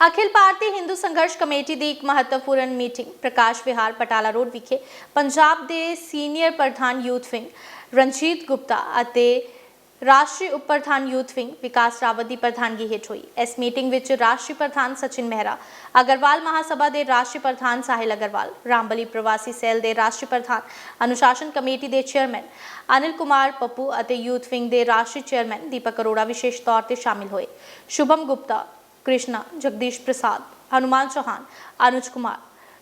ਅਖਿਲ ਭਾਰਤੀ ਹਿੰਦੂ ਸੰਘਰਸ਼ ਕਮੇਟੀ ਦੀ ਇੱਕ ਮਹੱਤਵਪੂਰਨ ਮੀਟਿੰਗ ਪ੍ਰਕਾਸ਼ ਵਿਹਾਰ ਪਟਾਲਾ ਰੋਡ ਵਿਖੇ ਪੰਜਾਬ ਦੇ ਸੀਨੀਅਰ ਪ੍ਰਧਾਨ ਯੂਥ ਵਿੰਗ ਰਣਜੀਤ ਗੁਪਤਾ ਅਤੇ ਰਾਸ਼ਟਰੀ ਉਪ ਪ੍ਰਧਾਨ ਯੂਥ ਵਿੰਗ ਵਿਕਾਸ ਰਾਵਤ ਦੀ ਪ੍ਰਧਾਨਗੀ ਹੇਠ ਹੋਈ। ਇਸ ਮੀਟਿੰਗ ਵਿੱਚ ਰਾਸ਼ਟਰੀ ਪ੍ਰਧਾਨ ਸਚਿਨ ਮਹਿਰਾ, ਅਗਰਵਾਲ ਮਹਾਸਭਾ ਦੇ ਰਾਸ਼ਟਰੀ ਪ੍ਰਧਾਨ ਸਾਹਿਲ ਅਗਰਵਾਲ, ਰਾਮਬਲੀ ਪ੍ਰਵਾਸੀ ਸੈੱਲ ਦੇ ਰਾਸ਼ਟਰੀ ਪ੍ਰਧਾਨ, ਅਨੁਸ਼ਾਸਨ ਕਮੇਟੀ ਦੇ ਚੇਅਰਮੈਨ ਅਨਿਲ ਕੁਮਾਰ ਪੱਪੂ ਅਤੇ ਯੂਥ ਵਿੰਗ ਦੇ ਰਾਸ਼ਟਰੀ ਚੇਅਰਮੈਨ ਦੀਪਕ ਅਰੋੜਾ ਵਿਸ਼ੇਸ਼ ਤੌਰ ਤੇ ਸ਼ਾਮਿਲ ਹੋਏ। ਸ਼ੁਭਮ ਗੁਪਤਾ कृष्णा जगदीश प्रसाद हनुमान चौहान अनुज कुमार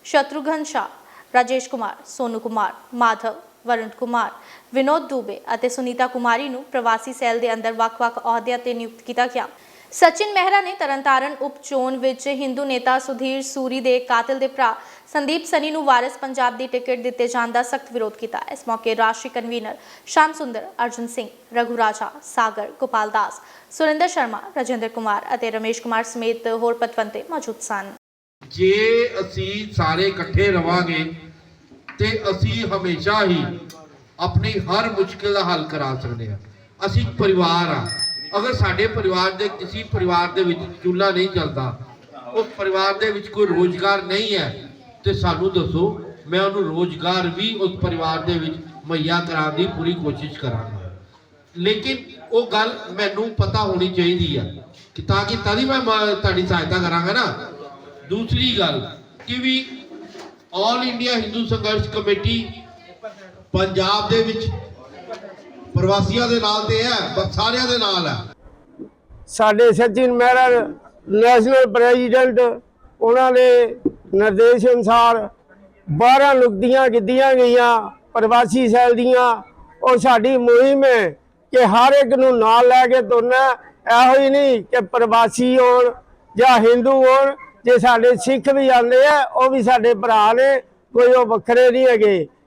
शत्रुघ्न शाह राजेश कुमार सोनू कुमार ਮਾਧਵ ਵਰੁਣ ਕੁਮਾਰ ਵਿਨੋਦ ਦੂਬੇ ਅਤੇ ਸੁਨੀਤਾ ਕੁਮਾਰੀ ਨੂੰ ਪ੍ਰਵਾਸੀ ਸੈੱਲ ਦੇ ਅੰਦਰ ਵੱਖ-ਵੱਖ ਅਹੁਦਿਆਂ ਤੇ ਨਿਯੁਕਤ ਕੀਤਾ ਗਿਆ ਸਚਿਨ ਮਹਿਰਾ ਨੇ ਤਰਨਤਾਰਨ ਉਪ ਵਿੱਚ ਹਿੰਦੂ ਨੇਤਾ ਸੁਧੀਰ ਸੂਰੀ ਦੇ ਕਾਤਲ ਦੇ ਭਰਾ ਸੰਦੀਪ ਸਨੀ ਨੂੰ ਵਾਰਿਸ ਪੰਜਾਬ ਦੀ ਟਿਕਟ ਦਿੱਤੇ ਜਾਣ ਦਾ ਸਖਤ ਵਿਰੋਧ ਕੀਤਾ। ਇਸ ਮੌਕੇ ਰਾਸ਼ਟਰੀ ਕਨਵੀਨਰ ਸ਼ਾਮ ਸੁੰਦਰ, ਅਰਜੁਨ ਸਿੰਘ, ਰਘੂ ਰਾਜਾ, ਸਾਗਰ, ਗੋਪਾਲ ਦਾਸ, ਸੁਰਿੰਦਰ ਸ਼ਰਮਾ, ਰਜਿੰਦਰ ਕੁਮਾਰ ਅਤੇ ਰਮੇਸ਼ ਕੁਮਾਰ ਸਮੇਤ ਹੋਰ ਪਤਵੰਤੇ ਮੌਜੂਦ ਸਨ। ਜੇ ਅਸੀਂ ਸਾਰੇ ਇਕੱਠੇ ਰਵਾਂਗੇ ਤੇ ਅਸੀਂ ਹਮੇਸ਼ਾ ਹੀ ਆਪਣੀ ਹਰ ਮੁਸ਼ਕਿਲ ਦਾ ਹੱਲ ਕਰਾ ਸਕਦੇ ਹਾਂ। ਅਸੀਂ ਪਰਿਵਾਰ ਆ ਅਗਰ ਸਾਡੇ ਪਰਿਵਾਰ ਦੇ ਕਿਸੇ ਪਰਿਵਾਰ ਦੇ ਵਿੱਚ ਚੁੱਲ੍ਹਾ ਨਹੀਂ ਚੱਲਦਾ, ਉਸ ਪਰਿਵਾਰ ਦੇ ਵਿੱਚ ਕੋਈ ਰੋਜ਼ਗਾਰ ਨਹੀਂ ਹੈ, ਤੇ ਸਾਨੂੰ ਦੱਸੋ, ਮੈਂ ਉਹਨੂੰ ਰੋਜ਼ਗਾਰ ਵੀ ਉਸ ਪਰਿਵਾਰ ਦੇ ਵਿੱਚ ਮੁਹੱਈਆ ਕਰਾਉਣ ਦੀ ਪੂਰੀ ਕੋਸ਼ਿਸ਼ ਕਰਾਂਗਾ। ਲੇਕਿਨ ਉਹ ਗੱਲ ਮੈਨੂੰ ਪਤਾ ਹੋਣੀ ਚਾਹੀਦੀ ਆ, ਕਿ ਤਾਂ ਕਿ ਤਦ ਮੈਂ ਤੁਹਾਡੀ ਸਹਾਇਤਾ ਕਰਾਂਗਾ ਨਾ। ਦੂਸਰੀ ਗੱਲ, ਕਿ ਵੀ ਆਲ ਇੰਡੀਆ ਹਿੰਦੂ ਸੰਘਰਸ਼ ਕਮੇਟੀ ਪੰਜਾਬ ਦੇ ਵਿੱਚ ਪ੍ਰਵਾਸੀਆਂ ਦੇ ਨਾਲ ਤੇ ਹੈ ਸਾਰਿਆਂ ਦੇ ਨਾਲ ਹੈ। ਸਾਡੇ ਸਚਿਨ ਮਹਿਰਾ, ਨੈਸ਼ਨਲ ਪ੍ਰੈਜ਼ੀਡੈਂਟ, ਉਹਨਾਂ ਦੇ ਨਿਰਦੇਸ਼ ਅਨੁਸਾਰ 12 ਨੁਕਤੀਆਂ ਕੀਤੀਆਂ ਗਈਆਂ ਪ੍ਰਵਾਸੀ ਸੈਲ ਦੀਆਂ। ਉਹ ਸਾਡੀ ਮੁਹਿੰਮ ਹੈ ਕਿ ਹਰ ਇੱਕ ਨੂੰ ਨਾਲ ਲੈ ਕੇ ਤੁਰਨਾ ਇਹੋ ਹੀ ਨਹੀਂ ਕਿ ਪ੍ਰਵਾਸੀ ਹੋਣ ਜਾਂ ਹਿੰਦੂ ਹੋਣ, ਜੇ ਸਾਡੇ ਸਿੱਖ ਵੀ ਆਉਂਦੇ ਆ, ਉਹ ਵੀ ਸਾਡੇ ਭਰਾ ਨੇ, ਕੋਈ ਉਹ ਵੱਖਰੇ ਨਹੀਂ ਹੈਗੇ।